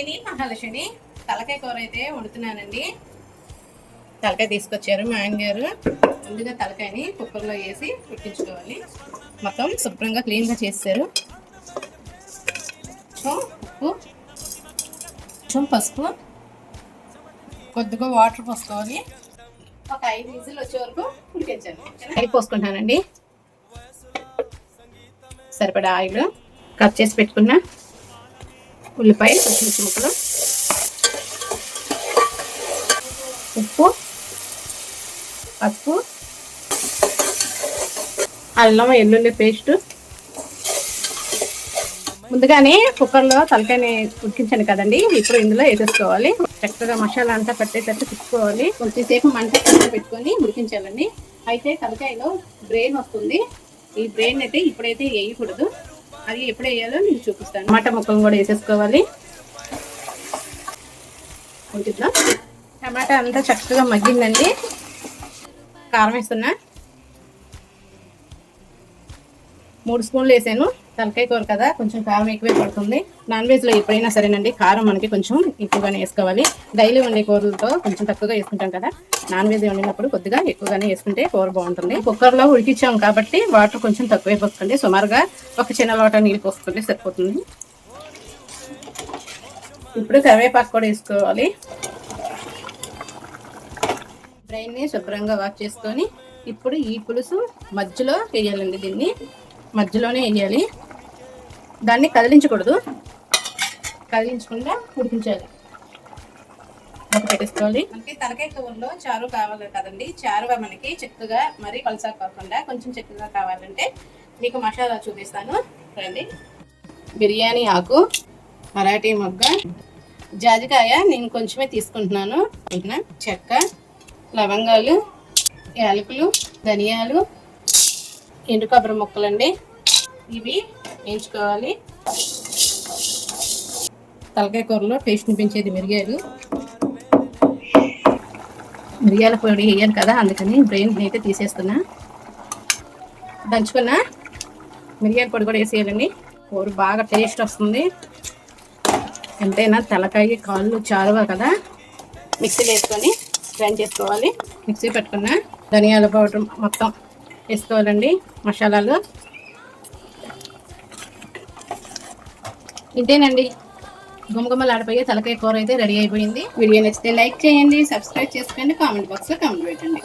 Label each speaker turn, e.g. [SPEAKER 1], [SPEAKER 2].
[SPEAKER 1] అండి మహాలక్ష్మి. తలకాయ కూర అయితే వండుతున్నానండి. తలకాయ తీసుకొచ్చారు మా ఆయన గారు. ముందుగా తలకాయని కుక్కర్లో వేసి ఉడికించుకోవాలి. మొత్తం శుభ్రంగా క్లీన్గా చేశారు ఉప్పు కొంచెం పసుపు కొద్దిగా వాటర్ పోసుకోవాలి ఒక ఐదు విజిల్ వచ్చే వరకు ఉడికించాలి ఆయిల్ పోసుకుంటానండి. సరిపడా ఆయిల్ కట్ చేసి పెట్టుకున్నా ఉల్లిపాయ పచ్చిమిర్చి ముక్కలు ఉప్పు పసుపు అల్లం వెల్లుల్లి పేస్ట్. ముందుగానే కుక్కర్లో తలకాయని ఉడికించాను కదండి ఇప్పుడు ఇందులో వేసేసుకోవాలి. చక్కగా మసాలా అంతా పట్టేటట్టు తిప్పుకోవాలి. కొద్దిసేపు మంట పెట్టుకొని ఉడికించాలండి. అయితే తలకాయలో బ్రెయిన్ వస్తుంది. ఈ బ్రెయిన్ అయితే ఇప్పుడైతే వేయకూడదు. అది ఎప్పుడు వేయాలో నేను చూపిస్తాను. టమాటా ముక్కలు కూడా వేసేసుకోవాలి. ఉంటుందా టమాటా అంతా చక్కగా మగ్గిందండి. కారం వేస్తున్నా. మూడు స్పూన్లు వేసాను. తలకాయ కూర కదా కొంచెం కారం ఎక్కువే పడుతుంది. నాన్ వెజ్లో ఎప్పుడైనా సరేనండి కారం మనకి కొంచెం ఎక్కువగానే వేసుకోవాలి. డైలీ వండే కూరలతో కొంచెం తక్కువగా వేసుకుంటాం కదా. నాన్ వెజ్ వండినప్పుడు కొద్దిగా ఎక్కువగానే వేసుకుంటే కూర బాగుంటుంది. కుక్కర్లో ఉడికించాం కాబట్టి వాటర్ కొంచెం తక్కువే పోసుకోండి సుమారుగా ఒక చిన్న లోట నీళ్ళు పోసుకుంటే సరిపోతుంది. ఇప్పుడు కరివేపాకు కూడా వేసుకోవాలి. బ్రెయిన్ని శుభ్రంగా వాష్ చేసుకొని ఇప్పుడు ఈ పులుసు మధ్యలో వేయాలండి దీన్ని. మధ్యలోనే వేయాలి. దాన్ని కదిలించకూడదు. కదిలించకుండా ఉడికించాలి. పెట్టేసుకోవాలి. మనకి తలకాయ కూరలో చారు కావాలి కదండి. చారు మనకి చక్కగా మరీ పలుసా కాకుండా కొంచెం చక్కగా కావాలంటే మీకు మసాలా చూపిస్తాను. రండి. బిర్యానీ ఆకు మరాఠీ మొగ్గ జాజికాయ నేను కొంచెమే తీసుకుంటున్నాను. చెక్క లవంగాలు యాలకులు ధనియాలు ఎండు కొబ్బరి ముక్కలండి. ఇవి వేయించుకోవాలి. తలకాయ కూరలో టేస్ట్ని పెంచేది మిరియాలు. మిరియాల పొడి వేయాలి కదా అందుకని బ్రెయిన్ అయితే తీసేస్తున్నా. దంచుకున్న. మిరియాల పొడి కూడా వేసేయాలండి. కూర బాగా టేస్ట్ వస్తుంది. ఎంతైనా తలకాయ కాళ్ళు చారువా కదా. మిక్సీలో వేసుకొని గ్రైండ్ చేసుకోవాలి. మిక్సీ పెట్టుకున్న. ధనియాల పౌడర్ మొత్తం వేసుకోవాలండి మసాలాలు. ఇంతేనండి గుమగుమలాడిపోయే తలకాయ కూర అయితే రెడీ అయిపోయింది. వీడియో నచ్చితే లైక్ చేయండి సబ్స్క్రైబ్ చేసుకోండి కామెంట్ బాక్స్లో కామెంట్ పెట్టండి.